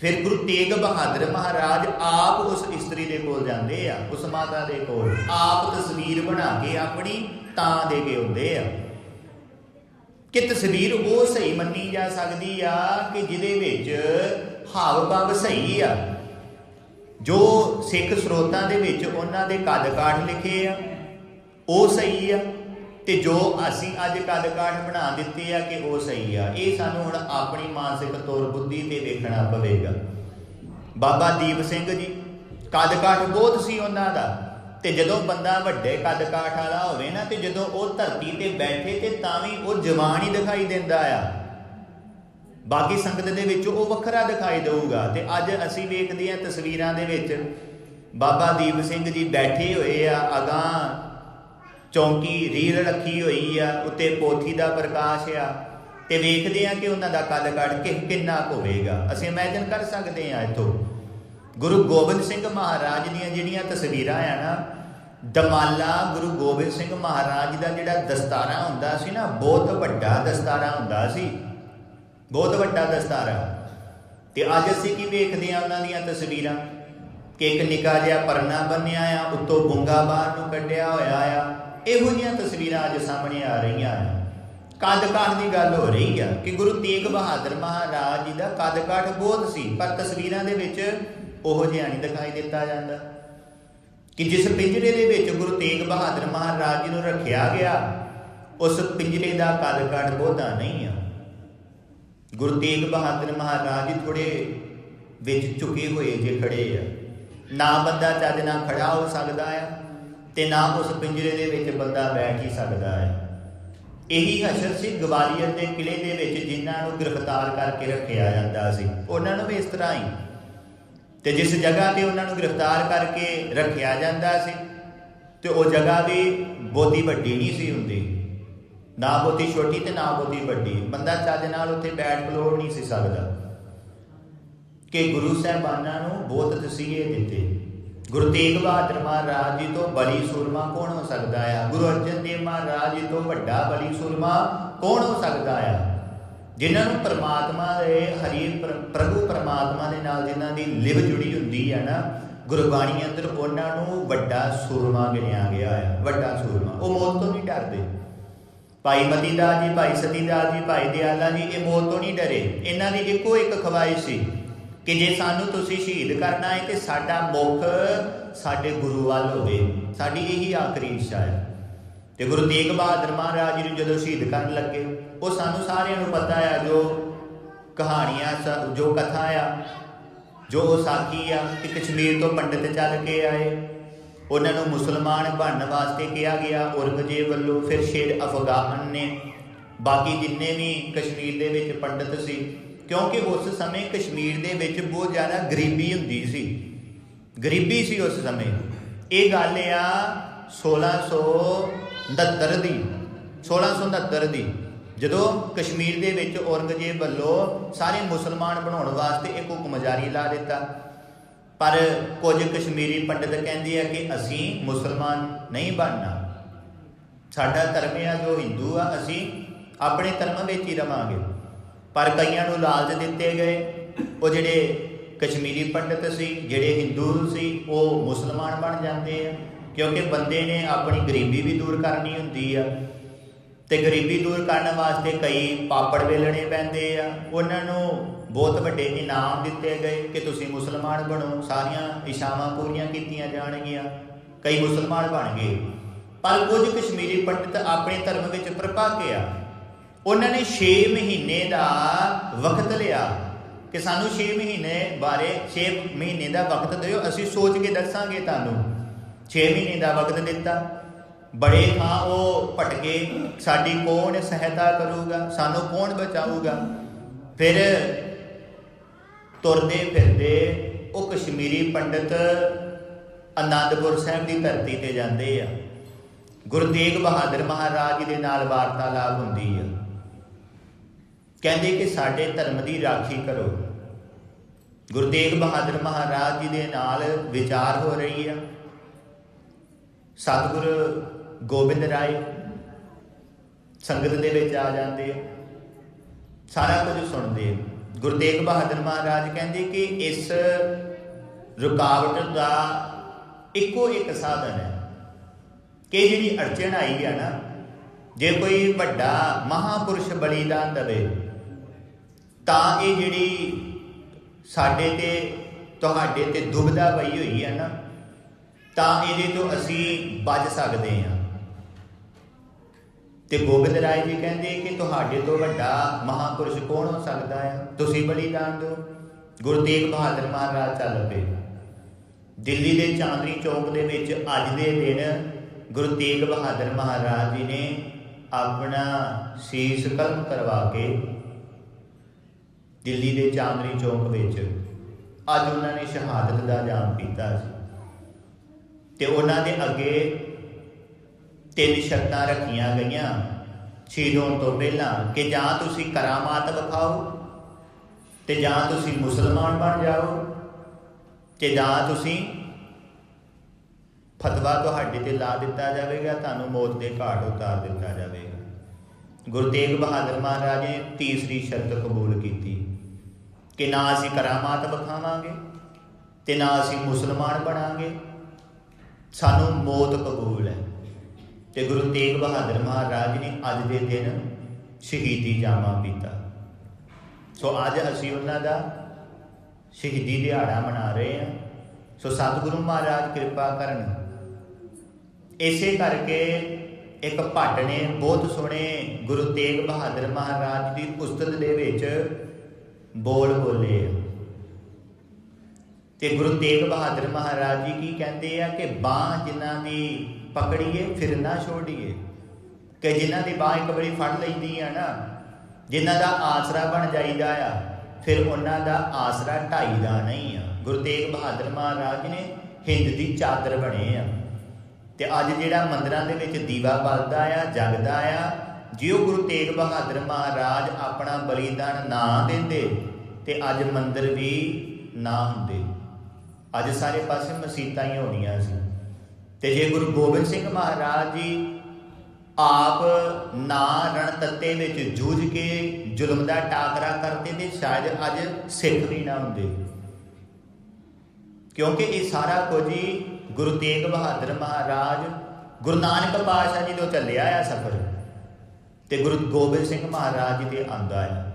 ਫਿਰ ਗੁਰੂ ਤੇਗ ਬਹਾਦਰ ਮਹਾਰਾਜ ਆਪ ਉਸ ਇਸਤਰੀ ਦੇ ਕੋਲ ਜਾਂਦੇ ਆ, ਉਸ ਮਾਤਾ ਦੇ ਕੋਲ। ਆਪ ਤਸਵੀਰ ਬਣਾ ਕੇ ਆਪਣੀ ਤਾਂ ਦੇ ਕੇ ਹੁੰਦੇ ਆ। ਕਿ ਤਸਵੀਰ ਉਹ ਸਹੀ ਮੰਨੀ ਜਾ ਸਕਦੀ ਆ ਕਿ ਜਿਹਦੇ ਵਿੱਚ ਹਾਵ ਭਾਵ ਸਹੀ ਆ। ਜੋ ਸਿੱਖ ਸਰੋਤਾਂ ਦੇ ਵਿੱਚ ਉਹਨਾਂ ਦੇ ਕੱਦ ਕਾਠ ਲਿਖੇ ਆ, ਉਹ ਸਹੀ ਆ। ਤੇ ਜੋ ਅਸੀਂ ਅੱਜ ਕੱਦ ਕਾਠ ਬਣਾ ਦਿੱਤੇ ਆ ਕਿ ਉਹ ਸਹੀ ਆ, ਇਹ ਸਾਨੂੰ ਹੁਣ ਆਪਣੀ ਮਾਨਸਿਕ ਤੌਰ ਬੁੱਧੀ ਤੇ ਦੇਖਣਾ ਪਵੇਗਾ। ਬਾਬਾ ਦੀਪ ਸਿੰਘ ਜੀ ਕੱਦ ਕਾਠ ਬਹੁਤ ਸੀ ਉਹਨਾਂ ਦਾ, ਤੇ ਜਦੋਂ ਬੰਦਾ ਵੱਡੇ ਕੱਦ ਕਾਠ ਵਾਲਾ ਹੋਵੇ ਨਾ, ਤੇ ਜਦੋਂ ਉਹ ਧਰਤੀ ਤੇ ਬੈਠੇ ਤੇ ਤਾਂ ਵੀ ਉਹ ਜਵਾਨ ਹੀ ਦਿਖਾਈ ਦਿੰਦਾ ਆ। ਬਾਕੀ ਸੰਗਤ ਦੇ ਵਿੱਚ ਉਹ ਵੱਖਰਾ ਦਿਖਾਈ ਦੇਊਗਾ, ਤੇ ਅੱਜ ਅਸੀਂ ਵੇਖਦੇ ਹਾਂ ਤਸਵੀਰਾਂ ਦੇ ਵਿੱਚ ਬਾਬਾ ਦੀਪ ਸਿੰਘ ਜੀ ਬੈਠੇ ਹੋਏ ਆ ਅਗਾਂ ਚੌਂਕੀ ਰੀਲ ਰੱਖੀ ਹੋਈ ਆ, ਉੱਤੇ ਪੋਥੀ ਦਾ ਪ੍ਰਕਾਸ਼ ਆ। ਤੇ ਵੇਖਦੇ ਆ ਕਿ ਉਹਨਾਂ ਦਾ ਕੱਦ ਕੱਢ ਕੇ ਕਿੰਨਾ ਕੁ ਹੋਵੇਗਾ। ਅਸੀਂ ਇਮੇਜਿਨ ਕਰ ਸਕਦੇ ਆ ਇਥੋਂ। ਗੁਰੂ ਗੋਬਿੰਦ ਸਿੰਘ ਮਹਾਰਾਜ ਦੀਆਂ ਜਿਹੜੀਆਂ ਤਸਵੀਰਾਂ ਆ ਨਾ, ਦਮਾਲਾ ਗੁਰੂ ਗੋਬਿੰਦ ਸਿੰਘ ਮਹਾਰਾਜ ਦਾ ਜਿਹੜਾ ਦਸਤਾਰਾ ਹੁੰਦਾ ਸੀ ਨਾ, ਬਹੁਤ ਵੱਡਾ ਦਸਤਾਰਾ ਹੁੰਦਾ ਸੀ। ਬਹੁਤ ਵੱਡਾ ਦਸਤਾਰਾ। ਤੇ ਅੱਜ ਅਸੀਂ ਕੀ ਵੇਖਦੇ ਆ ਉਹਨਾਂ ਦੀਆਂ ਤਸਵੀਰਾਂ? ਕਿ ਇੱਕ ਨਿੱਕਾ ਜਿਹਾ ਪਰਨਾ ਬੰਨਿਆ ਆ, ਉੱਤੋਂ ਬੁੰਗਾ ਬਾਹਰ ਨੂੰ ਕੱਢਿਆ ਹੋਇਆ ਆ। ਇਹੋ ਜਿਹੀਆਂ ਤਸਵੀਰਾਂ ਅੱਜ ਸਾਹਮਣੇ ਆ ਰਹੀਆਂ ਆ ਕੱਦ ਕਾਠ ਦੀ ਗੱਲ ਹੋ ਰਹੀ ਆ ਕਿ ਗੁਰੂ ਤੇਗ ਬਹਾਦਰ ਮਹਾਰਾਜ ਜੀ ਦਾ ਕੱਦ ਕਾਠ ਬਹੁਤ ਸੀ, ਪਰ ਤਸਵੀਰਾਂ ਦੇ ਵਿੱਚ ਉਹੋ ਜਿਹਾ ਨਹੀਂ ਦਿਖਾਈ ਦਿੱਤਾ ਜਾਂਦਾ। ਕਿ ਜਿਸ ਪਿੰਜਰੇ ਦੇ ਵਿੱਚ ਗੁਰੂ ਤੇਗ ਬਹਾਦਰ ਮਹਾਰਾਜ ਜੀ ਨੂੰ ਰੱਖਿਆ ਗਿਆ, ਉਸ ਪਿੰਜਰੇ ਦਾ ਕਦਕਾਠ ਬਹੁਤਾ ਨਹੀਂ ਆ। ਗੁਰੂ ਤੇਗ ਬਹਾਦਰ ਮਹਾਰਾਜ ਜੀ ਥੋੜੇ ਵਿੱਚ ਝੁਕੇ ਹੋਏ ਜੇ ਖੜੇ ਆ। ਨਾ ਬੰਦਾ ਚੱਜ ਨਾਲ ਖੜਾ ਹੋ ਸਕਦਾ ਆ ਤੇ ਨਾ ਉਸ ਪਿੰਜਰੇ ਦੇ ਵਿੱਚ ਬੰਦਾ ਬੈਠ ਹੀ ਸਕਦਾ ਹੈ। ਇਹੀ ਹਸ਼ਰ ਸੀ ਗਵਾਲੀਅਰ ਦੇ ਕਿਲੇ ਦੇ ਵਿੱਚ ਜਿਨ੍ਹਾਂ ਨੂੰ ਗ੍ਰਿਫਤਾਰ ਕਰਕੇ ਰੱਖਿਆ ਜਾਂਦਾ ਸੀ। ਉਹਨਾਂ ਨੂੰ ਵੀ ਇਸ ਤਰ੍ਹਾਂ ਹੀ। ਤੇ ਜਿਸ ਜਗ੍ਹਾ ਤੇ ਉਹਨਾਂ ਨੂੰ ਗ੍ਰਿਫਤਾਰ ਕਰਕੇ ਰੱਖਿਆ ਜਾਂਦਾ ਸੀ, ਤੇ ਉਹ ਜਗ੍ਹਾ ਵੀ ਬਹੁਤੀ ਵੱਡੀ ਨਹੀਂ ਸੀ ਹੁੰਦੀ। ਨਾ ਬਹੁਤੀ ਛੋਟੀ ਤੇ ਨਾ ਬਹੁਤੀ ਵੱਡੀ। ਬੰਦਾ ਚੱਜ ਨਾਲ ਉੱਥੇ ਬੈਠ ਖਲੋੜ ਨਹੀਂ ਸੀ ਸਕਦਾ। ਕਿ ਗੁਰੂ ਸਾਹਿਬਾਨਾਂ ਨੂੰ ਬਹੁਤ ਤਸੀਹੇ ਦਿੱਤੇ। ਗੁਰੂ ਤੇਗ ਬਹਾਦਰ ਮਹਾਰਾਜ ਜੀ ਤੋਂ ਬਲੀ ਸੂਰਮਾ ਕੌਣ ਹੋ ਸਕਦਾ ਆ? ਗੁਰੂ ਅਰਜਨ ਦੇਵ ਮਹਾਰਾਜ ਜੀ ਤੋਂ ਵੱਡਾ ਬਲੀ ਸੂਰਮਾ ਕੌਣ ਹੋ ਸਕਦਾ ਆ? ਜਿਨ੍ਹਾਂ ਨੂੰ ਪਰਮਾਤਮਾ ਦੇ, ਹਰੀ ਪ੍ਰਭੂ ਪਰਮਾਤਮਾ ਦੇ ਨਾਲ ਜਿਨ੍ਹਾਂ ਦੀ ਲਿਵ ਜੁੜੀ ਹੁੰਦੀ ਹੈ ਨਾ, ਗੁਰਬਾਣੀ ਅੰਦਰ ਉਹਨਾਂ ਨੂੰ ਵੱਡਾ ਸੂਰਮਾ ਗਿਣਿਆ ਗਿਆ ਹੈ ਵੱਡਾ ਸੂਰਮਾ। ਉਹ ਮੌਤ ਤੋਂ ਨਹੀਂ ਡਰਦੇ। ਭਾਈ ਮਤੀ ਦਾਸ ਜੀ, ਭਾਈ ਸਤੀਦਾਸ ਜੀ, ਭਾਈ ਦਿਆਲਾ ਜੀ, ਇਹ ਮੌਤ ਤੋਂ ਨਹੀਂ ਡਰੇ। ਇਹਨਾਂ ਦੀ ਇੱਕੋ ਇੱਕ ਖਵਾਇਸ਼ ਸੀ। ਕਿ ਜੇ ਸਾਨੂੰ ਤੁਸੀਂ ਸ਼ਹੀਦ ਕਰਨਾ ਹੈ ਤੇ ਸਾਡਾ ਮੁਖ ਸਾਡੇ ਗੁਰੂ ਵੱਲ ਹੋਵੇ। ਸਾਡੀ ਇਹੀ ਆਖਰੀ ਇੱਛਾ ਹੈ। ਤੇ ਗੁਰੂ ਤੇਗ ਬਹਾਦਰ ਮਹਾਰਾਜ ਜੀ ਨੂੰ ਜਦੋਂ ਸ਼ਹੀਦ ਕਰਨ ਲੱਗੇ, ਉਹ ਸਾਨੂੰ ਸਾਰਿਆਂ ਨੂੰ ਪਤਾ ਆ ਜੋ ਕਹਾਣੀਆਂ ਜੋ ਕਥਾ ਆ, ਜੋ ਸਾਖੀ ਆ, ਕਿ ਕਸ਼ਮੀਰ ਤੋਂ ਪੰਡਿਤ ਚੱਲ ਕੇ ਆਏ। ਉਹਨਾਂ ਨੂੰ ਮੁਸਲਮਾਨ ਬਣਨ ਵਾਸਤੇ ਕਿਹਾ ਗਿਆ ਔਰੰਗਜ਼ੇਬ ਵੱਲੋਂ, ਫਿਰ ਸ਼ੇਰ ਅਫਗਾਨ ਨੇ। ਬਾਕੀ ਜਿੰਨੇ ਵੀ ਕਸ਼ਮੀਰ ਦੇ ਵਿੱਚ ਪੰਡਿਤ ਸੀ ਕਿਉਂਕਿ ਉਸ ਸਮੇਂ ਕਸ਼ਮੀਰ ਦੇ ਵਿੱਚ ਬਹੁਤ ਜ਼ਿਆਦਾ ਗਰੀਬੀ ਹੁੰਦੀ ਸੀ। ਗਰੀਬੀ ਸੀ ਉਸ ਸਮੇਂ। ਇਹ ਗੱਲ ਆ 1669 ਦੀ। 1669 ਦੀ। ਜਦੋਂ ਕਸ਼ਮੀਰ ਦੇ ਵਿੱਚ ਔਰੰਗਜ਼ੇਬ ਵੱਲੋਂ ਸਾਰੇ ਮੁਸਲਮਾਨ ਬਣਾਉਣ ਵਾਸਤੇ ਇੱਕ ਹੁਕਮ ਜਾਰੀ ਲਾ ਦਿੱਤਾ। ਪਰ ਕੁਝ ਕਸ਼ਮੀਰੀ ਪੰਡਿਤ ਕਹਿੰਦੇ ਆ ਕਿ ਅਸੀਂ ਮੁਸਲਮਾਨ ਨਹੀਂ ਬਣਨਾ। ਸਾਡਾ ਧਰਮ ਆ ਜੋ ਹਿੰਦੂ ਆ, ਅਸੀਂ ਆਪਣੇ ਧਰਮ ਵਿੱਚ ਹੀ ਰਵਾਂਗੇ। ਪਰ ਕਈਆਂ ਨੂੰ ਲਾਲਚ ਦਿੱਤੇ ਗਏ। ਉਹ ਜਿਹੜੇ ਕਸ਼ਮੀਰੀ ਪੰਡਿਤ ਸੀ, ਜਿਹੜੇ ਹਿੰਦੂ ਸੀ, ਉਹ ਮੁਸਲਮਾਨ ਬਣ ਜਾਂਦੇ ਆ। ਕਿਉਂਕਿ ਬੰਦੇ ਨੇ ਆਪਣੀ ਗਰੀਬੀ ਵੀ ਦੂਰ ਕਰਨੀ ਹੁੰਦੀ ਆ। ਤੇ ਗਰੀਬੀ ਦੂਰ ਕਰਨ ਵਾਸਤੇ ਕਈ ਪਾਪੜ ਵੇਲਣੇ ਪੈਂਦੇ ਆ। ਉਹਨਾਂ ਨੂੰ ਬਹੁਤ ਵੱਡੇ ਇਨਾਮ ਦਿੱਤੇ ਗਏ ਕਿ ਤੁਸੀਂ ਮੁਸਲਮਾਨ ਬਣੋ। ਸਾਰੀਆਂ ਇਸ਼ਾਵਾਂ ਪੂਰੀਆਂ ਕੀਤੀਆਂ ਜਾਣਗੀਆਂ। ਕਈ ਮੁਸਲਮਾਨ ਬਣ ਗਏ। ਪਰ ਕੁਝ ਕਸ਼ਮੀਰੀ ਪੰਡਿਤ ਆਪਣੇ ਧਰਮ ਵਿੱਚ ਪ੍ਰਪਾਕੇ ਆ। ਉਹਨਾਂ ਨੇ 6 ਮਹੀਨੇ ਦਾ ਵਕਤ ਲਿਆ ਕਿ ਸਾਨੂੰ 6 ਮਹੀਨੇ ਬਾਰੇ 6 ਮਹੀਨੇ ਦਾ ਵਕਤ ਦਿਓ। ਅਸੀਂ ਸੋਚ ਕੇ ਦੱਸਾਂਗੇ ਤੁਹਾਨੂੰ। 6 ਮਹੀਨੇ ਦਾ ਵਕਤ ਦਿੱਤਾ। ਬੜੇ ਥਾਂ ਉਹ ਭਟਕੇ। ਸਾਡੀ ਕੌਣ ਸਹਾਇਤਾ ਕਰੂਗਾ? ਸਾਨੂੰ ਕੌਣ ਬਚਾਊਗਾ? ਫਿਰ ਤੁਰਦੇ ਫਿਰਦੇ ਉਹ ਕਸ਼ਮੀਰੀ ਪੰਡਿਤ ਅਨੰਦਪੁਰ ਸਾਹਿਬ ਦੀ ਧਰਤੀ ਤੇ ਜਾਂਦੇ ਆ। ਗੁਰੂ ਤੇਗ ਬਹਾਦਰ ਮਹਾਰਾਜ ਜੀ ਦੇ ਨਾਲ ਵਾਰਤਾਲਾਪ ਹੁੰਦੀ ਆ। ਕਹਿੰਦੇ ਕਿ ਸਾਡੇ ਧਰਮ ਦੀ ਰਾਖੀ ਕਰੋ। ਗੁਰੂ ਤੇਗ ਬਹਾਦਰ ਮਹਾਰਾਜ ਜੀ ਦੇ ਨਾਲ ਵਿਚਾਰ ਹੋ ਰਹੀ ਆ। ਸਤਿਗੁਰ ਗੋਬਿੰਦ ਰਾਏ ਸੰਗਤ ਦੇ ਵਿੱਚ ਆ ਜਾਂਦੇ ਆ। ਸਾਰਾ ਕੁਝ ਸੁਣਦੇ ਗੁਰੂ ਤੇਗ ਬਹਾਦਰ ਮਹਾਰਾਜ ਕਹਿੰਦੇ ਕਿ ਇਸ ਰੁਕਾਵਟ ਦਾ ਇੱਕੋ ਇੱਕ ਸਾਧਨ ਹੈ ਕਿ ਜਿਹੜੀ ਅੜਚਣ ਆਈ ਆ ਨਾ, ਜੇ ਕੋਈ ਵੱਡਾ ਮਹਾਪੁਰਸ਼ ਬਲੀਦਾਨ ਦੇਵੇ ਤਾਂ ਇਹ ਜਿਹੜੀ ਸਾਡੇ ਤੇ, ਤੁਹਾਡੇ ਤੇ ਦੁਬਿਧਾ ਪਈ ਹੋਈ ਹੈ ਨਾ, ਤਾਂ ਇਹਦੇ ਤੋਂ ਅਸੀਂ ਬਚ ਸਕਦੇ ਹਾਂ। ਤੇ ਗੋਬਿੰਦ ਰਾਏ ਜੀ ਕਹਿੰਦੇ ਕਿ ਤੁਹਾਡੇ ਤੋਂ ਵੱਡਾ ਮਹਾਪੁਰਸ਼ ਕੌਣ ਹੋ ਸਕਦਾ ਹੈ ਤੁਸੀਂ ਬਲੀਦਾਨ ਦਿਓ। ਗੁਰੂ ਤੇਗ ਬਹਾਦਰ ਮਹਾਰਾਜ ਚੱਲ ਪਏ। ਦਿੱਲੀ ਦੇ ਚਾਂਦਨੀ ਚੌਕ ਦੇ ਵਿੱਚ ਅੱਜ ਦੇ ਦਿਨ ਗੁਰੂ ਤੇਗ ਬਹਾਦਰ ਮਹਾਰਾਜ ਜੀ ਨੇ ਆਪਣਾ ਸੀਸ ਕਲਮ ਕਰਵਾ ਕੇ ਦਿੱਲੀ ਦੇ ਚਾਂਦਨੀ ਚੌਕ ਵਿੱਚ ਅੱਜ ਉਹਨਾਂ ਨੇ ਸ਼ਹਾਦਤ ਦਾ ਜਾਮ ਪੀਤਾ ਸੀ। ਤੇ ਉਹਨਾਂ ਦੇ ਅੱਗੇ ਤਿੰਨ ਸ਼ਰਤਾਂ ਰੱਖੀਆਂ ਗਈਆਂ। ਸ਼ਹੀਦ ਹੋਣ ਤੋਂ ਪਹਿਲਾਂ ਕਿ ਜਾਂ ਤੁਸੀਂ ਕਰਾਮਾਤ ਵਿਖਾਓ ਤੇ ਜਾਂ ਤੁਸੀਂ ਮੁਸਲਮਾਨ ਬਣ ਜਾਓ ਤੇ ਜਾਂ ਤੁਸੀਂ ਫਤਵਾ ਤੁਹਾਡੇ ਤੇ ਲਾ ਦਿੱਤਾ ਜਾਵੇਗਾ, ਤੁਹਾਨੂੰ ਮੌਤ ਦੇ ਘਾਟ ਉਤਾਰ ਦਿੱਤਾ ਜਾਵੇਗਾ। ਗੁਰੂ ਤੇਗ ਬਹਾਦਰ ਮਹਾਰਾਜ ਨੇ ਤੀਸਰੀ ਸ਼ਰਤ ਕਬੂਲ ਕੀਤੀ। ਕਿ ਨਾ ਅਸੀਂ ਕਰਾਮਾਤ ਵਿਖਾਵਾਂਗੇ ਤੇ ਨਾ ਅਸੀਂ ਮੁਸਲਮਾਨ ਬਣਾਂਗੇ। ਸਾਨੂੰ ਮੌਤ ਕਬੂਲ ਹੈ। ਤੇ ਗੁਰੂ ਤੇਗ ਬਹਾਦਰ ਮਹਾਰਾਜ ਨੇ ਅੱਜ ਦੇ ਦਿਨ ਸ਼ਹੀਦੀ ਜਾਮਾ ਪੀਤਾ। ਸੋ ਅੱਜ ਅਸੀਂ ਉਹਨਾਂ ਦਾ ਸ਼ਹੀਦੀ ਦਿਹਾੜਾ ਮਨਾ ਰਹੇ ਹਾਂ। ਸੋ ਸਤਿਗੁਰੂ ਮਹਾਰਾਜ ਕਿਰਪਾ ਕਰਨ। ਇਸੇ ਕਰਕੇ ਇੱਕ ਭੱਟ ਨੇ ਬਹੁਤ ਸੋਹਣੇ ਗੁਰੂ ਤੇਗ ਬਹਾਦਰ ਮਹਾਰਾਜ ਦੀ ਉਸਤਤ ਦੇ ਵਿੱਚ ਬੋਲ ਬੋਲੇ। ਆ ਤੇ ਗੁਰੂ ਤੇਗ ਬਹਾਦਰ ਮਹਾਰਾਜ ਜੀ ਕੀ ਕਹਿੰਦੇ ਆ ਕਿ ਬਾਹ ਜਿਨ੍ਹਾਂ ਦੀ ਪਕੜੀਏ, ਫਿਰ ਨਾ ਛੋੜੀਏ। ਕਿ ਜਿਨ੍ਹਾਂ ਦੀ ਬਾਹ ਇੱਕ ਵਾਰੀ ਫੜ ਲੈਂਦੀ ਆ ਨਾ, ਜਿਨ੍ਹਾਂ ਦਾ ਆਸਰਾ ਬਣ ਜਾਈਦਾ ਆ, ਫਿਰ ਉਹਨਾਂ ਦਾ ਆਸਰਾ ਢਾਈ ਦਾ ਨਹੀਂ ਆ। ਗੁਰੂ ਤੇਗ ਬਹਾਦਰ ਮਹਾਰਾਜ ਨੇ ਹਿੰਦ ਦੀ ਚਾਦਰ ਬਣੇ ਆ। ਤੇ ਅੱਜ ਜਿਹੜਾ ਮੰਦਰਾਂ ਦੇ ਵਿੱਚ ਦੀਵਾ ਬਲਦਾ ਆ, ਜਗਦਾ ਆ ਜੇ ਉਹ ਗੁਰੂ ਤੇਗ ਬਹਾਦਰ ਮਹਾਰਾਜ ਆਪਣਾ ਬਲੀਦਾਨ ਨਾ ਦਿੰਦੇ ਤੇ ਅੱਜ ਮੰਦਰ ਵੀ ਨਾ ਹੁੰਦੇ। ਅੱਜ ਸਾਰੇ ਪਾਸੇ ਮਸੀਤਾਂ ਹੀ ਹੋਣੀਆਂ ਸੀ। ਤੇ ਜੇ ਗੁਰੂ ਗੋਬਿੰਦ ਸਿੰਘ ਮਹਾਰਾਜ ਜੀ ਆਪ ਨਾ ਰਣ ਤੱਤੇ ਵਿੱਚ ਜੂਝ ਕੇ ਜ਼ੁਲਮ ਦਾ ਟਾਕਰਾ ਕਰਦੇ ਤੇ ਸ਼ਾਇਦ ਅੱਜ ਸਿੱਖ ਵੀ ਨਾ ਹੁੰਦੇ। ਕਿਉਂਕਿ ਇਹ ਸਾਰਾ ਕੁਝ ਹੀ ਗੁਰੂ ਤੇਗ ਬਹਾਦਰ ਮਹਾਰਾਜ ਗੁਰੂ ਨਾਨਕ ਪਾਤਸ਼ਾਹ ਜੀ ਤੋਂ ਚੱਲਿਆ ਆ ਸਫ਼ਰ। ਤੇ ਗੁਰੂ ਗੋਬਿੰਦ ਸਿੰਘ ਮਹਾਰਾਜ ਜੀ ਤੇ ਆਂਦਾ ਹੈ।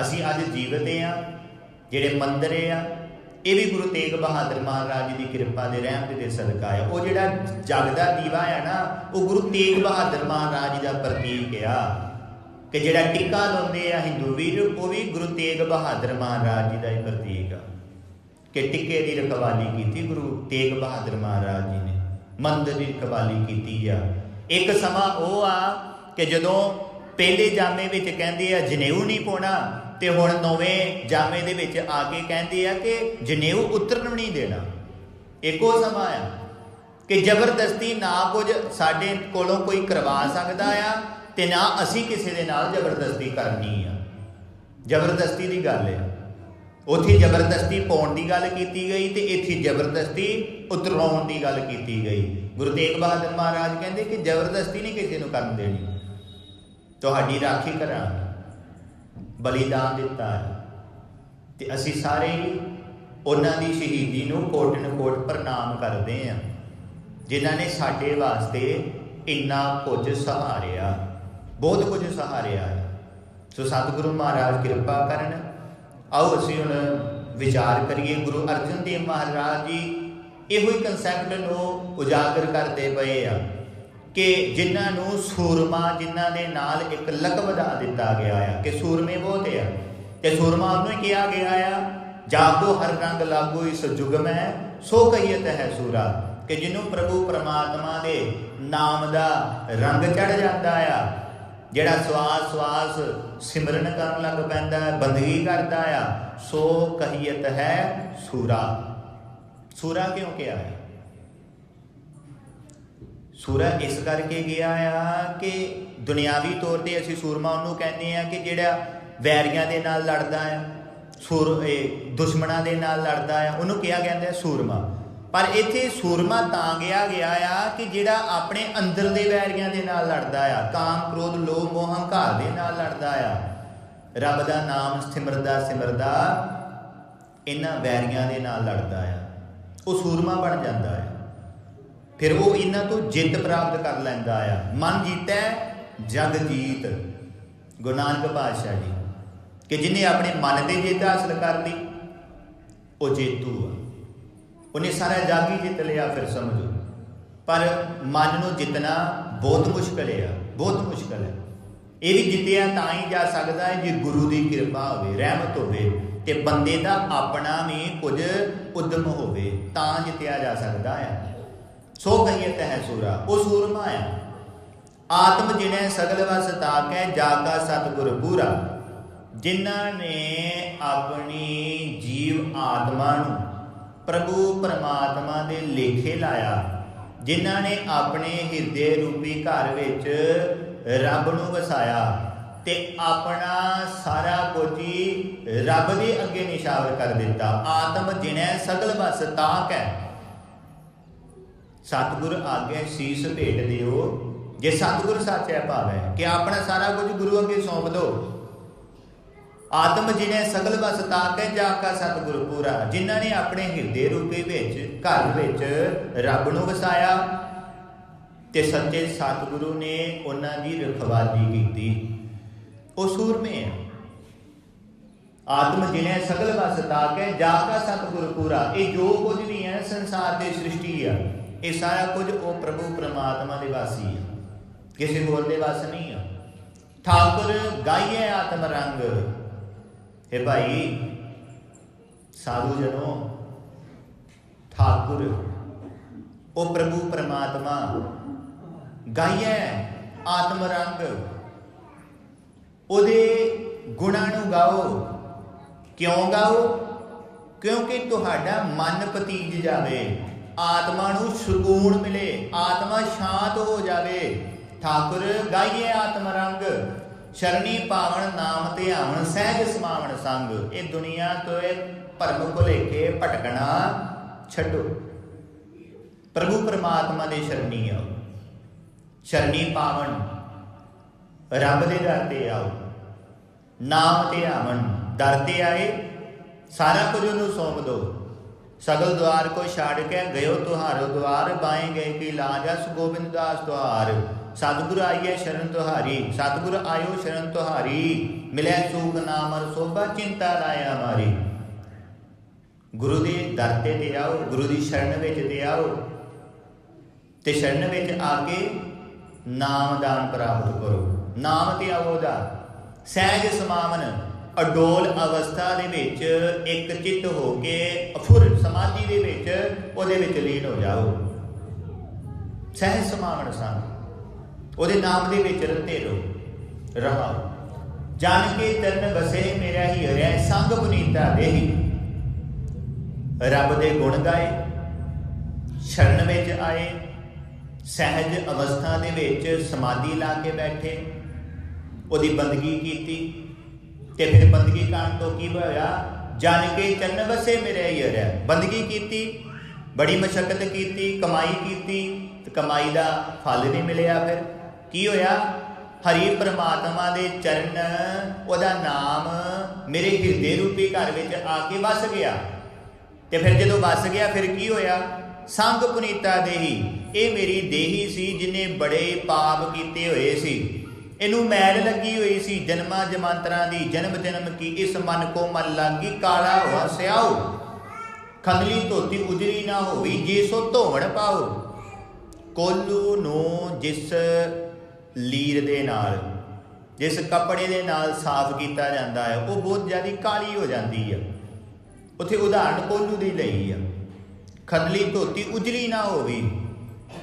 ਅਸੀਂ ਅੱਜ ਜੀਵਤ ਆ ਜਿਹੜੇ ਮੰਦਰ ਆ, ਇਹ ਵੀ ਗੁਰੂ ਤੇਗ ਬਹਾਦਰ ਮਹਾਰਾਜ ਜੀ ਦੀ ਕਿਰਪਾ ਦੇ ਰਹਿਮਤ ਦੇ ਸਦਕਾ ਆ। ਉਹ ਜਿਹੜਾ ਜਗਦਾ ਦੀਵਾ ਆ ਨਾ, ਉਹ ਗੁਰੂ ਤੇਗ ਬਹਾਦਰ ਮਹਾਰਾਜ ਜੀ ਦਾ ਪ੍ਰਤੀਕ ਆ। ਕਿ ਜਿਹੜਾ ਟਿੱਕਾ ਲਾਉਂਦੇ ਆ ਹਿੰਦੂ ਵੀਰ, ਉਹ ਵੀ ਗੁਰੂ ਤੇਗ ਬਹਾਦਰ ਮਹਾਰਾਜ ਜੀ ਦਾ ਹੀ ਪ੍ਰਤੀਕ ਆ। ਕਿ ਟਿੱਕੇ ਦੀ ਰਖਵਾਲੀ ਕੀਤੀ ਗੁਰੂ ਤੇਗ ਬਹਾਦਰ ਮਹਾਰਾਜ ਜੀ ਨੇ, ਮੰਦਰ ਦੀ ਰਖਵਾਲੀ ਕੀਤੀ ਆ। ਇੱਕ ਸਮਾਂ ਉਹ ਆ ਕਿ ਜਦੋਂ ਪਹਿਲੇ ਜਾਮੇ ਵਿੱਚ ਕਹਿੰਦੇ ਆ, ਜਨੇਊ ਨਹੀਂ ਪਾਉਣਾ, ਤੇ ਹੁਣ ਨਵੇਂ ਜਾਮੇ ਦੇ ਵਿੱਚ ਆ ਕੇ ਕਹਿੰਦੇ ਆ ਕਿ ਜਨੇਊ ਉਤਰਨ ਵੀ ਨਹੀਂ ਦੇਣਾ। ਇੱਕੋ ਸਮਾਂ ਆ ਕਿ ਜ਼ਬਰਦਸਤੀ ਨਾ ਕੁਝ ਸਾਡੇ ਕੋਲੋਂ ਕੋਈ ਕਰਵਾ ਸਕਦਾ ਆ, ਤੇ ਨਾ ਅਸੀਂ ਕਿਸੇ ਦੇ ਨਾਲ ਜ਼ਬਰਦਸਤੀ ਕਰਨੀ ਆ। ਜ਼ਬਰਦਸਤੀ ਦੀ ਗੱਲ ਹੈ ਉੱਥੇ ਜ਼ਬਰਦਸਤੀ ਪਾਉਣ ਦੀ ਗੱਲ ਕੀਤੀ ਗਈ ਤੇ ਇੱਥੇ ਜ਼ਬਰਦਸਤੀ ਉਤਰਾਉਣ ਦੀ ਗੱਲ ਕੀਤੀ ਗਈ। ਗੁਰੂ ਤੇਗ ਬਹਾਦਰ ਮਹਾਰਾਜ ਕਹਿੰਦੇ ਕਿ ਜ਼ਬਰਦਸਤੀ ਨਹੀਂ ਕਿਸੇ ਨੂੰ ਕਰਨ ਦੇਣੀ। ਤੁਹਾਡੀ ਰਾਖੀ ਕਰਾਂਗੇ, ਬਲੀਦਾਨ ਦਿੱਤਾ ਹੈ। ਤੇ ਅਸੀਂ ਸਾਰੇ ਹੀ ਉਹਨਾਂ ਦੀ ਸ਼ਹੀਦੀ ਨੂੰ ਕੋਟਨ ਕੋਟ ਪ੍ਰਣਾਮ ਕਰਦੇ ਹਾਂ, ਜਿਨ੍ਹਾਂ ਨੇ ਸਾਡੇ ਵਾਸਤੇ ਇੰਨਾ ਕੁਝ ਸਹਾਰਿਆ, ਬਹੁਤ ਕੁਝ ਸਹਾਰਿਆ ਹੈ। ਸੋ ਸਤਿਗੁਰੂ ਮਹਾਰਾਜ ਕਿਰਪਾ ਕਰਨ। ਆਓ ਅਸੀਂ ਹੁਣ ਵਿਚਾਰ ਕਰੀਏ, ਗੁਰੂ ਅਰਜਨ ਦੇਵ ਮਹਾਰਾਜ ਜੀ ਇਹੋ ਹੀ ਕਨਸੈਪਟ ਨੂੰ ਉਜਾਗਰ ਕਰਦੇ ਪਏ ਆ। ਕਿ ਜਿਨ੍ਹਾਂ ਨੂੰ ਸੂਰਮਾ ਜਿਨ੍ਹਾਂ ਦੇ ਨਾਲ ਇੱਕ ਲਕਬ ਦਾ ਦਿੱਤਾ ਗਿਆ ਆ, ਕਿ ਸੂਰਮੇ ਬਹੁਤ ਆ। ਤੇ ਸੂਰਮਾ ਉਹਨੂੰ ਹੀ ਕਿਹਾ ਗਿਆ ਆ, ਜਾਗੋ ਹਰ ਰੰਗ ਲਾਗੋ ਇਸ ਜੁਗ ਹੈ, ਸੋ ਕਹੀਤ ਹੈ ਸੂਰਾ। ਕਿ ਜਿਹਨੂੰ ਪ੍ਰਭੂ ਪਰਮਾਤਮਾ ਦੇ ਨਾਮ ਦਾ ਰੰਗ ਚੜ ਜਾਂਦਾ ਆ, ਜਿਹੜਾ ਸਵਾਸ ਸਵਾਸ ਸਿਮਰਨ ਕਰਨ ਲੱਗ ਪੈਂਦਾ ਹੈ, ਬੰਦਗੀ ਕਰਦਾ ਆ, ਸੋ ਕਹੀਤ ਹੈ ਸੂਰਾ। ਸੂਰਾ ਕਿਉਂ ਕਿਹਾ ਹੈ? ਸੂਰਾ ਇਸ ਕਰਕੇ ਗਿਆ ਆ ਕਿ ਦੁਨਿਆਵੀ ਤੌਰ ਤੇ ਅਸੀਂ ਸੂਰਮਾ ਉਹਨੂੰ ਕਹਿੰਦੇ ਆ ਕਿ ਜਿਹੜਾ ਵੈਰੀਆਂ ਦੇ ਨਾਲ ਲੜਦਾ ਆ, ਸੂਰ ਇਹ ਦੁਸ਼ਮਣਾਂ ਦੇ ਨਾਲ ਲੜਦਾ ਆ, ਉਹਨੂੰ ਕਿਹਾ ਜਾਂਦਾ ਹੈ ਸੂਰਮਾ। ਪਰ ਇੱਥੇ ਸੂਰਮਾ ਤਾਂ ਗਿਆ ਗਿਆ ਆ ਕਿ ਜਿਹੜਾ ਆਪਣੇ ਅੰਦਰ ਦੇ ਵੈਰੀਆਂ ਦੇ ਨਾਲ ਲੜਦਾ ਆ, ਕਾਮ, ਕ੍ਰੋਧ, ਲੋਭ, ਮੋਹ, ਹੰਕਾਰ ਦੇ ਨਾਲ ਲੜਦਾ ਆ। ਰੱਬ ਦਾ ਨਾਮ ਸਿਮਰਦਾ ਸਿਮਰਦਾ ਇਹਨਾਂ ਵੈਰੀਆਂ ਦੇ ਨਾਲ ਲੜਦਾ ਆ। ਉਹ ਸੂਰਮਾ ਬਣ ਜਾਂਦਾ ਆ। ਫਿਰ ਉਹ ਇਹਨਾਂ ਤੋਂ ਜਿੱਤ ਪ੍ਰਾਪਤ ਕਰ ਲੈਂਦਾ ਆ। ਮਨ ਜੀਤੈ, ਜਗ ਜੀਤ। ਗੁਰੂ ਨਾਨਕ ਪਾਤਸ਼ਾਹ ਜੀ, ਕਿ ਜਿਹਨੇ ਆਪਣੇ ਮਨ ਤੇ ਜਿੱਤ ਹਾਸਲ ਕਰ ਲਈ, ਉਹ ਜੇਤੂ ਆ। ਉਹਨੇ ਸਾਰਾ ਜਗ ਹੀ ਜਿੱਤ ਲਿਆ ਫਿਰ ਸਮਝੋ। ਪਰ ਮਨ ਨੂੰ ਜਿੱਤਣਾ ਬਹੁਤ ਮੁਸ਼ਕਲ ਆ, ਬਹੁਤ ਮੁਸ਼ਕਲ ਹੈ ਇਹ ਵੀ ਜਿੱਤਿਆ ਤਾਂ ਹੀ ਜਾ ਸਕਦਾ ਹੈ ਜੇ ਗੁਰੂ ਦੀ ਕਿਰਪਾ ਹੋਵੇ, ਰਹਿਮਤ ਹੋਵੇ ਤੇ ਬੰਦੇ ਦਾ ਆਪਣਾ ਵੀ ਕੁਝ ਉਦਮ ਹੋਵੇ, ਤਾਂ ਜਿੱਤਿਆ ਜਾ ਸਕਦਾ ਹੈ ਸੋ ਕਹੀਏ ਤਹਿ ਸੂਰਾ, ਉਹ ਸੂਰਮਾ ਹੈ ਆਤਮ ਜਿਨੇ ਸਗਲ ਵਸ ਤਾਕੈ, ਜਾ ਕਾ ਸਤਿਗੁਰ ਪੂਰਾ। ਜਿਨ੍ਹਾਂ ਨੇ ਆਪਣੀ ਜੀਵ ਆਤਮਾ ਨੂੰ ਪ੍ਰਭੂ ਪਰਮਾਤਮਾ ਦੇ ਲੇਖੇ ਲਾਇਆ, ਜਿਨ੍ਹਾਂ ਨੇ ਆਪਣੇ ਹਿਰਦੇ ਰੂਪੀ ਘਰ ਵਿੱਚ ਰੱਬ ਨੂੰ ਵਸਾਇਆ ਤੇ ਆਪਣਾ ਸਾਰਾ ਕੁਝ ਹੀ ਰੱਬ ਦੇ ਅੱਗੇ ਨਿਸ਼ਾਵਰ ਕਰ ਦਿੱਤਾ। ਆਤਮ ਜਿਨੇ ਸਗਲ ਵਸ ਤਾਕ ਹੈ ਸਤਿਗੁਰ ਆਗੇ ਸੀਸ ਭੇਟ ਦਿਓ। ਜੇ ਸਤਿਗੁਰ ਸੱਚ ਸਾਚੈ ਭਾਵੈ, ਕਿ ਆਪਣਾ ਸਾਰਾ ਕੁਝ ਗੁਰੂ ਅੱਗੇ ਸੌਂਪ ਦਿਓ ਆਤਮ ਜਿਨੇ ਸਗਲ ਵਸ ਤਾਕੈ ਜਾ ਕਾ ਸਤਿਗੁਰ ਪੂਰਾ, ਜਿਨ੍ਹਾਂ ਨੇ ਆਪਣੇ ਹਿਰਦੇ ਰੂਪੇ ਵਿੱਚ, ਘਰ ਵਿੱਚ ਰੱਬ ਨੂੰ ਵਸਾਇਆ, ਤੇ ਸੱਚੇ ਸਤਿਗੁਰੂ ਨੇ ਉਹਨਾਂ ਦੀ ਰਖਵਾਲੀ ਕੀਤੀ। ਉਹ ਸੂਰਮੇ ਆ। ਆਤਮ ਜਿਨੇ ਸਗਲ ਵਸ ਤਾਕੈ ਜਾ ਕਾ ਸਤਿਗੁਰ ਪੂਰਾ, ਇਹ ਜੋ ਕੁਝ ਵੀ ਹੈ ਸੰਸਾਰ ਦੀ ਸ੍ਰਿਸ਼ਟੀ ਆ। ਇਹ ਸਾਰਾ ਕੁਝ ਉਹ ਪ੍ਰਭੂ ਪ੍ਰਮਾਤਮਾ ਦੇ ਵਾਸੀ ਆ। ਕਿਸੇ ਹੋਰ ਦੇ ਵਾਸ ਨਹੀਂ ਆ। ਠਾਕੁਰ ਗਾਈਏ ਆਤਮ ਰੰਗ। ਹੈ ਭਾਈ, ਸਾਧੂ ਜਨੋ, ਠਾਕੁਰ, ਉਹ ਪ੍ਰਭੂ ਪਰਮਾਤਮਾ ਗਾਈਏ ਆਤਮ ਰੰਗ। ਉਹਦੇ ਗੁਣਾਂ ਨੂੰ ਗਾਓ। ਕਿਉਂ ਗਾਓ? ਕਿਉਂਕਿ ਤੁਹਾਡਾ ਮਨ ਪਤੀਜ ਜਾਵੇ। ਆਤਮਾ ਨੂੰ ਸਕੂਨ ਮਿਲੇ, ਆਤਮਾ ਸ਼ਾਂਤ ਹੋ ਜਾਵੇ। ਠਾਕੁਰ, ਗਾਈਏ ਆਤਮ ਰੰਗ। ਸ਼ਰਣੀ ਪਾਵਣ ਨਾਮ ਤੇ ਆਵਣ ਸਹਿਜ ਸਮਾਵਣ ਸੰਗ। ਇਹ ਦੁਨੀਆ ਤੋਂ ਇਹ ਭਰਮ ਭੁਲੇਖੇ ਭਟਕਣਾ ਛੱਡੋ। ਪ੍ਰਭੂ ਪਰਮਾਤਮਾ ਦੇ ਸ਼ਰਣੀ ਆਓ। ਸ਼ਰਣੀ ਪਾਵਨ, ਰੱਬ ਦੇ ਦਰ ਤੇ ਆਓ। ਨਾਮ ਤੇ ਆਵਣ ਦਰ ਤੇ ਆਏ। ਸਾਰਾ ਕੁਝ ਉਹਨੂੰ ਸੌਂਪ ਦੋ। ਸਗਲ ਦਵਾਰ ਕੋ ਛਾੜ ਕੇ ਗਇਓ ਤੁਹਾਰੋ ਦਵਾਰ, ਬਾਏ ਗਏ ਕੀ ਲਾਜਸ ਗੋਬਿੰਦ ਦਾਸ ਦਵਾਰ ਸਤਿਗੁਰ ਆਈਏ ਸ਼ਰਨ ਤੁਹਾਰੀ, ਸਤਿਗੁਰ ਆਇਓ ਸ਼ਰਨ ਤੁਹਾਰੀ। ਮਿਲੇ ਸੂਖ ਨਾਮ ਅਰ ਸੋਭਾ, ਚਿੰਤਾ ਲਾਇਆ ਮਾਰੀ ਗੁਰੂ ਦੇ ਦਰ ਤੇ ਤੇ ਆਓ, ਗੁਰੂ ਦੀ ਸ਼ਰਨ ਵਿੱਚ ਤੇ ਆਓ। ਤੇ ਸ਼ਰਨ ਵਿੱਚ ਆ ਕੇ ਨਾਮ ਦਾਨ ਪ੍ਰਾਪਤ ਕਰੋ। ਨਾਮ ਤੇ ਆਓ ਦਾ ਸਹਿਜ ਸਮਾਵਨ ਅਡੋਲ ਅਵਸਥਾ ਦੇ ਵਿੱਚ ਇੱਕ ਚਿੱਤ ਹੋ ਕੇ ਅਫੁਰ ਸਮਾਧੀ ਦੇ ਵਿੱਚ ਉਹਦੇ ਵਿੱਚ ਲੀਨ ਹੋ ਜਾਓ। ਸਹਿਜ ਸਮਾਵਣ ਸੰਗ ਉਹਦੇ ਨਾਮ ਦੇ ਵਿੱਚ ਰਤੇ ਰਹੋ, ਰਹਾਓ। ਜਾਣ ਕੇ ਤਨ ਵਸੇ ਮੇਰਾ ਹੀ ਹਰਿਆ, ਸੰਗ ਪੁਨੀਤਾ ਦੇਹੀ ਰੱਬ ਦੇ ਗੁਣ ਗਾਏ, ਸ਼ਰਨ ਵਿੱਚ ਆਏ, ਸਹਿਜ ਅਵਸਥਾ ਦੇ ਵਿੱਚ ਸਮਾਧੀ ਲਾ ਕੇ ਬੈਠੇ। ਉਹਦੀ ਬੰਦਗੀ ਕੀਤੀ। ਤੇ ਫਿਰ ਬੰਦਗੀ ਕਰਨ ਤੋਂ ਕੀ ਹੋਇਆ? ਜਾਣ ਕੇ ਚੰਨ ਵਸੇ ਮੇਰੇ ਹੀ ਰਿਹਾ ਬੰਦਗੀ ਕੀਤੀ, ਬੜੀ ਮਸ਼ਕਤ ਕੀਤੀ, ਕਮਾਈ ਕੀਤੀ, ਤੇ ਕਮਾਈ ਦਾ ਫਲ ਨਹੀਂ ਮਿਲਿਆ ਫਿਰ। ਕੀ ਹੋਇਆ? ਹਰੀ ਪ੍ਰਮਾਤਮਾ ਦੇ ਚਰਨ, ਉਹਦਾ ਨਾਮ ਮੇਰੇ ਹਿਰਦੇ ਰੂਪੀ ਘਰ ਵਿੱਚ ਆ ਕੇ ਵਸ ਗਿਆ। ਤੇ ਫਿਰ ਜਦੋਂ ਵਸ ਗਿਆ, ਫਿਰ ਕੀ ਹੋਇਆ? ਸੰਗ ਪੁਨੀਤਾ ਦੇਹੀ, ਇਹ ਮੇਰੀ ਦੇਹੀ ਸੀ ਜਿਨੇ ਬੜੇ ਪਾਪ ਕੀਤੇ ਹੋਏ ਸੀ। ਇਹਨੂੰ ਮੈਲ ਲੱਗੀ ਹੋਈ ਸੀ ਜਨਮਾਂ ਜਮਾਂਤਰਾਂ ਦੀ, ਜਨਮ ਜਨਮ ਕੀ, ਇਸ ਮਨ ਕੋ ਮਨ ਲਾਗੀ ਕਾਲਾ ਹੋਆ ਸਿਆਉ। ਖੰਦਲੀ ਧੋਤੀ ਉਜਲੀ ਨਾ ਹੋਵੀ, ਜੇ ਸੋ ਧੋਵਣ ਪਾਓ। ਕੋਲੂ ਨੂੰ ਜਿਸ ਲੀਰ ਦੇ ਨਾਲ, ਜਿਸ ਕੱਪੜੇ ਦੇ ਨਾਲ ਸਾਫ਼ ਕੀਤਾ ਜਾਂਦਾ ਹੈ, ਉਹ ਬਹੁਤ ਜ਼ਿਆਦਾ ਕਾਲੀ ਹੋ ਜਾਂਦੀ ਹੈ ਉੱਥੇ ਉਦਾਹਰਣ ਕੋਲੂ ਦੀ ਲਈ ਆ। ਖੰਦਲੀ ਧੋਤੀ ਉਜਲੀ ਨਾ ਹੋਵੀ।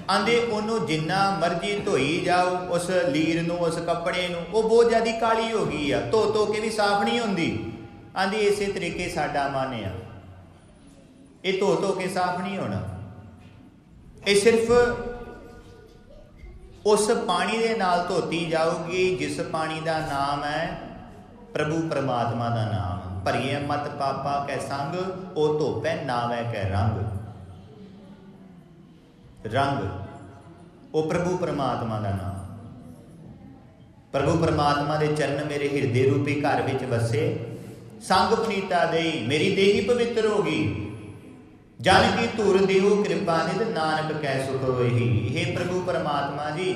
ਆਂਦੇ ਉਹਨੂੰ ਜਿੰਨਾ ਮਰਜ਼ੀ ਧੋਈ ਜਾਓ, ਉਸ ਲੀਰ ਨੂੰ, ਉਸ ਕੱਪੜੇ ਨੂੰ, ਉਹ ਬਹੁਤ ਜ਼ਿਆਦਾ ਕਾਲੀ ਹੋ ਗਈ ਆ, ਧੋ ਧੋ ਕੇ ਵੀ ਸਾਫ਼ ਨਹੀਂ ਹੁੰਦੀ। ਆਂਦੀ ਇਸੇ ਤਰੀਕੇ ਸਾਡਾ ਮਨ ਆ। ਇਹ ਧੋ ਧੋ ਕੇ ਸਾਫ਼ ਨਹੀਂ ਹੋਣਾ। ਇਹ ਸਿਰਫ ਉਸ ਪਾਣੀ ਦੇ ਨਾਲ ਧੋਤੀ ਜਾਊਗੀ, ਜਿਸ ਪਾਣੀ ਦਾ ਨਾਮ ਹੈ ਪ੍ਰਭੂ ਪਰਮਾਤਮਾ ਦਾ ਨਾਮ। ਭਰੀਏ ਮਤ ਪਾਪਾ ਕੈ ਸੰਗ, ਉਹ ਧੋਪੈ ਨਾਵੇਂ ਕੈ ਰੰਗ। ਰੰਗ, ਉਹ ਪ੍ਰਭੂ ਪਰਮਾਤਮਾ ਦਾ ਨਾਮ। ਪ੍ਰਭੂ ਪਰਮਾਤਮਾ ਦੇ ਚਰਨ ਮੇਰੇ ਹਿਰਦੇ ਰੂਪੀ ਘਰ ਵਿੱਚ ਵਸੇ। ਸੰਗ ਪਨੀਤਾ ਦੇਈ, ਮੇਰੀ ਦੇਹੀ ਪਵਿੱਤਰ ਹੋ ਗਈ। ਜਨ ਕੀ ਧੁਰ ਦੇਹੋ ਕਿਰਪਾ ਨਿਧ, ਨਾਨਕ ਕੈ ਸੁਖ ਹੋਈ। हे ਪ੍ਰਭੂ ਪਰਮਾਤਮਾ ਜੀ,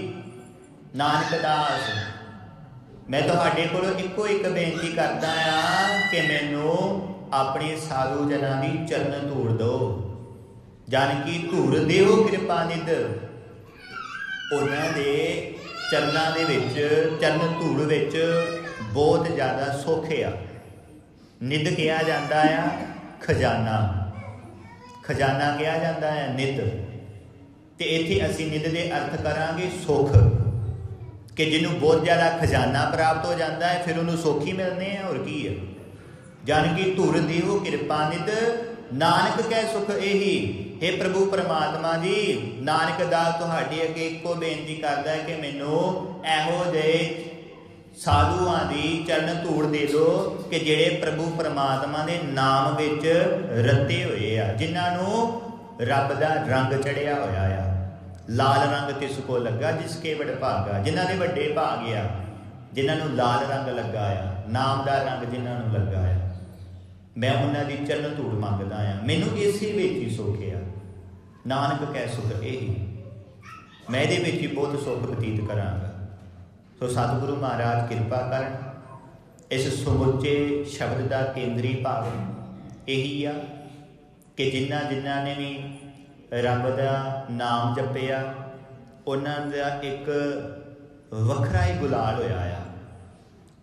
ਨਾਨਕ ਦਾਸ, ਮੈਂ ਤੁਹਾਡੇ ਕੋਲੋਂ ਇੱਕੋ ਇੱਕ ਬੇਨਤੀ ਕਰਦਾ ਆ ਕਿ ਮੈਨੂੰ ਆਪਣੇ ਸਾਧੂ ਜਨਾਂ ਦੀ ਚਰਨ ਧੂੜ ਦਿਓ। ਜਨ ਕੀ ਧੂੜ ਦਿਓ ਕਿਰਪਾ ਨਿਧ। ਉਹਨਾਂ ਦੇ ਚਰਨਾਂ ਦੇ ਵਿੱਚ, ਚਰਨ ਧੂੜ ਵਿੱਚ ਬਹੁਤ ਜ਼ਿਆਦਾ ਸੁੱਖ ਆ। ਨਿੱਧ ਕਿਹਾ ਜਾਂਦਾ ਆ, ਖਜ਼ਾਨਾ। ਖਜ਼ਾਨਾ ਕਿਹਾ ਜਾਂਦਾ ਹੈ ਨਿੱਧ। ਤੇ ਇੱਥੇ ਅਸੀਂ ਨਿੱਧ ਦੇ ਅਰਥ ਕਰਾਂਗੇ ਸੁੱਖ। ਕਿ ਜਿਹਨੂੰ ਬਹੁਤ ਜ਼ਿਆਦਾ ਖਜ਼ਾਨਾ ਪ੍ਰਾਪਤ ਹੋ ਜਾਂਦਾ ਹੈ, ਫਿਰ ਉਹਨੂੰ ਸੁੱਖ ਹੀ ਮਿਲਨੇ ਆ, ਹੋਰ ਕੀ ਹੈ ਜਨ ਕੀ ਧੁਰ ਦੇਵੋ ਕਿਰਪਾ ਨਿਧ। ਨਾਨਕ ਕੈ ਸੁਖ ਇਹੀ हे ਪ੍ਰਭੂ ਪਰਮਾਤਮਾ ਜੀ, ਨਾਨਕ ਦਾ ਤੁਹਾਡੇ ਅੱਗੇ ਇੱਕੋ ਬੇਨਤੀ ਕਰਦਾ ਹੈ ਕਿ ਮੈਨੂੰ ਇਹੋ ਜਿਹੇ ਸਾਧੂਆਂ ਦੀ ਚਰਨ ਧੂੜ ਦੇ ਦਿਓ ਕਿ ਜਿਹੜੇ ਪ੍ਰਭੂ ਪਰਮਾਤਮਾ ਦੇ ਨਾਮ ਵਿੱਚ ਰੱਤੇ ਹੋਏ ਆ, ਜਿਨ੍ਹਾਂ ਨੂੰ ਰੱਬ ਦਾ ਰੰਗ ਚੜਿਆ ਹੋਇਆ ਆ। ਲਾਲ ਰੰਗ ਤਿਸ ਕੋ ਲੱਗਾ, ਜਿਸ ਕੇ ਵਡ ਭਾਗਾ, ਜਿਨ੍ਹਾਂ ਦੇ ਵੱਡੇ ਭਾਗ ਆ, ਜਿਨ੍ਹਾਂ ਨੂੰ ਲਾਲ ਰੰਗ ਲੱਗਾ ਆ, ਨਾਮ ਦਾ ਰੰਗ ਜਿਨ੍ਹਾਂ ਨੂੰ ਲੱਗਾ ਆ। ਮੈਂ ਉਹਨਾਂ ਦੀ ਚਰਨ ਧੂੜ ਮੰਗਦਾ ਆ ਮੈਨੂੰ ਇਸੇ ਵਿੱਚ ਹੀ ਸੁੱਖ ਆ। ਨਾਨਕ ਕੈ ਸੁਖ ਇਹੀ ਮੈਂ ਇਹਦੇ ਵਿੱਚ ਹੀ ਬਹੁਤ ਸੁੱਖ ਬਤੀਤ ਕਰਾਂਗਾ। ਸੋ ਸਤਿਗੁਰੂ ਮਹਾਰਾਜ ਕਿਰਪਾ ਕਰਨ। ਇਸ ਸਮੁੱਚੇ ਸ਼ਬਦ ਦਾ ਕੇਂਦਰੀ ਭਾਵ ਇਹੀ ਆ ਕਿ ਜਿਨ੍ਹਾਂ ਜਿਨ੍ਹਾਂ ਨੇ ਵੀ ਰੱਬ ਦਾ ਨਾਮ ਜਪਿਆ, ਉਹਨਾਂ ਦਾ ਇੱਕ ਵੱਖਰਾ ਹੀ ਗੁਲਾਲ ਹੋਇਆ ਆ।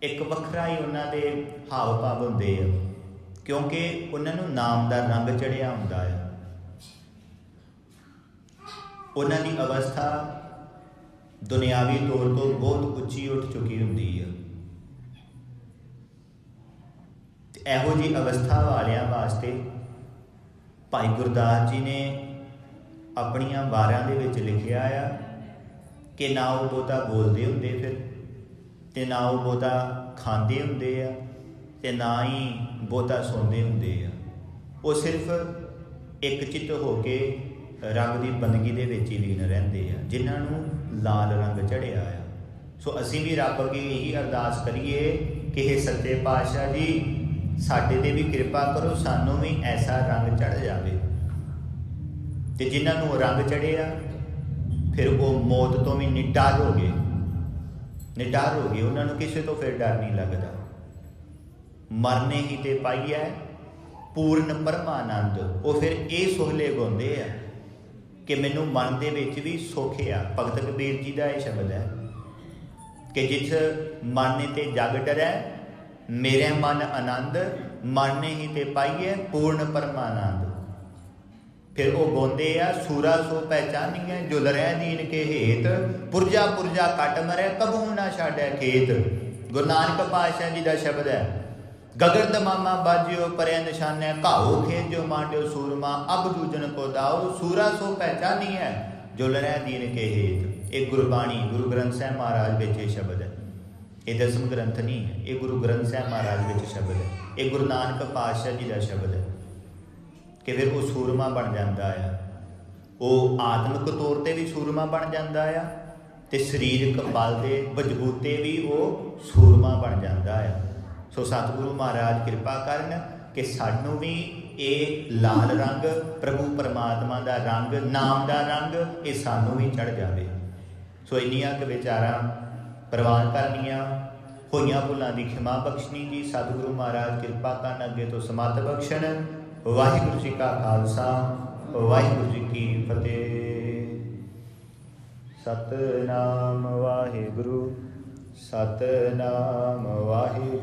ਇੱਕ ਵੱਖਰਾ ਹੀ ਉਹਨਾਂ ਦੇ ਹਾਵ ਭਾਵ ਹੁੰਦੇ ਆ। ਕਿਉਂਕਿ ਉਹਨਾਂ ਨੂੰ ਨਾਮ ਦਾ ਰੰਗ ਚੜਿਆ ਹੁੰਦਾ ਆ ਉਹਨਾਂ ਦੀ ਅਵਸਥਾ ਦੁਨਿਆਵੀ ਤੌਰ ਤੋਂ ਬਹੁਤ ਉੱਚੀ ਉੱਠ ਚੁੱਕੀ ਹੁੰਦੀ ਹੈ। ਇਹੋ ਜੀ ਅਵਸਥਾ ਵਾਲਿਆਂ ਵਾਸਤੇ ਭਾਈ ਗੁਰਦਾਸ ਜੀ ਨੇ ਆਪਣੀਆਂ ਵਾਰਾਂ ਦੇ ਵਿੱਚ ਲਿਖਿਆ ਆ ਕਿ ਨਾ ਉਹ ਬਹੁਤਾ ਬੋਲਦੇ ਹੁੰਦੇ ਫਿਰ, ਤੇ ਨਾ ਉਹ ਬਹੁਤਾ ਖਾਂਦੇ ਹੁੰਦੇ ਆ। ਤੇ ਨਾ ਹੀ ਬਹੁਤਾ ਸੌਂਦੇ ਹੁੰਦੇ ਆ। ਉਹ ਸਿਰਫ ਇੱਕ ਚਿੱਤ ਹੋ ਕੇ ਰੰਗ ਦੀ ਬੰਦਗੀ ਦੇ ਵਿੱਚ ਹੀ ਲੀਨ ਰਹਿੰਦੇ ਆ, ਜਿਨ੍ਹਾਂ ਨੂੰ ਲਾਲ ਰੰਗ ਚੜਿਆ ਆ। ਸੋ ਅਸੀਂ ਵੀ ਰੱਬ ਅੱਗੇ ਇਹੀ ਅਰਦਾਸ ਕਰੀਏ ਕਿ ਇਹ ਸੱਚੇ ਪਾਤਸ਼ਾਹ ਜੀ, ਸਾਡੇ ਤੇ ਵੀ ਕਿਰਪਾ ਕਰੋ, ਸਾਨੂੰ ਵੀ ਐਸਾ ਰੰਗ ਚੜ ਜਾਵੇ। ਤੇ ਜਿਨ੍ਹਾਂ ਨੂੰ ਉਹ ਰੰਗ ਚੜਿਆ ਫਿਰ ਉਹ ਮੌਤ ਤੋਂ ਵੀ ਨਿਡਰ ਹੋ ਗਏ। ਨਿਡਰ ਹੋ ਗਏ, ਉਹਨਾਂ ਨੂੰ ਕਿਸੇ ਤੋਂ ਫਿਰ ਡਰ ਨਹੀਂ ਲੱਗਦਾ। ਮਰਨੇ ਹੀ ਤੇ ਪਾਈਐ ਪੂਰਨ ਪਰਮਾਨੰਦ। ਉਹ ਫਿਰ ਇਹ ਸੋਹਲੇ ਗਾਉਂਦੇ ਆ ਕਿ ਮੈਨੂੰ ਮਨ ਦੇ ਵਿੱਚ ਵੀ ਸੁੱਖ ਆ। ਭਗਤ ਕਬੀਰ ਜੀ ਦਾ ਇਹ ਸ਼ਬਦ ਹੈ ਕਿ ਜਿਸ ਮਨ ਤੇ ਜਗ ਡਰੈ, ਮੇਰੇ ਮਨ ਆਨੰਦ, ਮਰਨੇ ਹੀ ਤੇ ਪਾਈਐ ਪੂਰਨ ਪਰਮਾਨੰਦ। ਫਿਰ ਉਹ ਗਾਉਂਦੇ ਆ, ਸੂਰਾ ਸੋ ਪਹਿਚਾਨੀਐ, ਜੋ ਲਰੈ ਦੀਨ ਕੇ ਹੇਤ, ਪੁਰਜਾ ਪੁਰਜਾ ਕੱਟ ਮਰੈ, ਕਬੂ ਨਾ ਛਾੜੈ ਖੇਤ। ਗੁਰੂ ਨਾਨਕ ਪਾਤਸ਼ਾਹ ਜੀ ਦਾ ਸ਼ਬਦ ਹੈ ਗਗਰ ਦਮਾਮਾ ਬਾਜਿਓ ਪਰੇ ਨਿਸ਼ਾਨੇ, ਘਾਓ ਖੇਤ ਮਾਂਡਿਓ ਸੂਰਮਾ, ਅਬ ਜੂਜਨ ਕੋ ਦਾਓ, ਸੂਰਾ ਸੋ ਹੈ ਜੋ ਲਰੈ ਦੀਨ ਕੇ ਹੇਤ ਇਹ ਗੁਰਬਾਣੀ ਗੁਰੂ ਗ੍ਰੰਥ ਸਾਹਿਬ ਮਹਾਰਾਜ ਵਿੱਚ ਇਹ ਸ਼ਬਦ ਹੈ। ਇਹ ਦਸਮ ਗ੍ਰੰਥ ਨਹੀਂ ਹੈ, ਇਹ ਗੁਰੂ ਗ੍ਰੰਥ ਸਾਹਿਬ ਮਹਾਰਾਜ ਵਿੱਚ ਸ਼ਬਦ ਹੈ। ਇਹ ਗੁਰੂ ਨਾਨਕ ਪਾਤਸ਼ਾਹ ਜੀ ਦਾ ਸ਼ਬਦ ਹੈ ਕਿ ਫਿਰ ਉਹ ਸੂਰਮਾ ਬਣ ਜਾਂਦਾ ਆ। ਉਹ ਆਤਮਿਕ ਤੌਰ ਤੇ ਵੀ ਸੂਰਮਾ ਬਣ ਜਾਂਦਾ ਆ ਤੇ ਸਰੀਰਕ ਬਲ ਦੇ ਮਜ਼ਬੂਤੇ ਵੀ ਉਹ ਸੂਰਮਾ ਬਣ ਜਾਂਦਾ ਆ। ਸੋ ਸਤਿਗੁਰੂ ਮਹਾਰਾਜ ਕਿਰਪਾ ਕਰਨ ਕਿ ਸਾਨੂੰ ਵੀ ਇਹ ਲਾਲ ਰੰਗ, ਪ੍ਰਭੂ ਪਰਮਾਤਮਾ ਦਾ ਰੰਗ, ਨਾਮ ਦਾ ਰੰਗ, ਇਹ ਸਾਨੂੰ ਵੀ ਚੜ ਜਾਵੇ। ਸੋ ਇੰਨੀਆਂ ਕੁ ਵਿਚਾਰਾਂ ਪ੍ਰਵਾਨ ਕਰਨੀਆਂ। ਹੋਈਆਂ ਭੁੱਲਾਂ ਦੀ ਖਿਮਾ ਬਖਸ਼ਣੀ ਜੀ। ਸਤਿਗੁਰੂ ਮਹਾਰਾਜ ਕਿਰਪਾ ਕਰਨ ਅੱਗੇ ਤੋਂ ਸਮਤ ਬਖਸ਼ਣ। ਵਾਹਿਗੁਰੂ ਜੀ ਕਾ ਖਾਲਸਾ, ਵਾਹਿਗੁਰੂ ਜੀ ਕੀ ਫਤਿਹ। ਸਤਨਾਮ ਵਾਹਿਗੁਰੂ ਸਤਨਾਮ ਵਾਹਿਗੁਰੂ।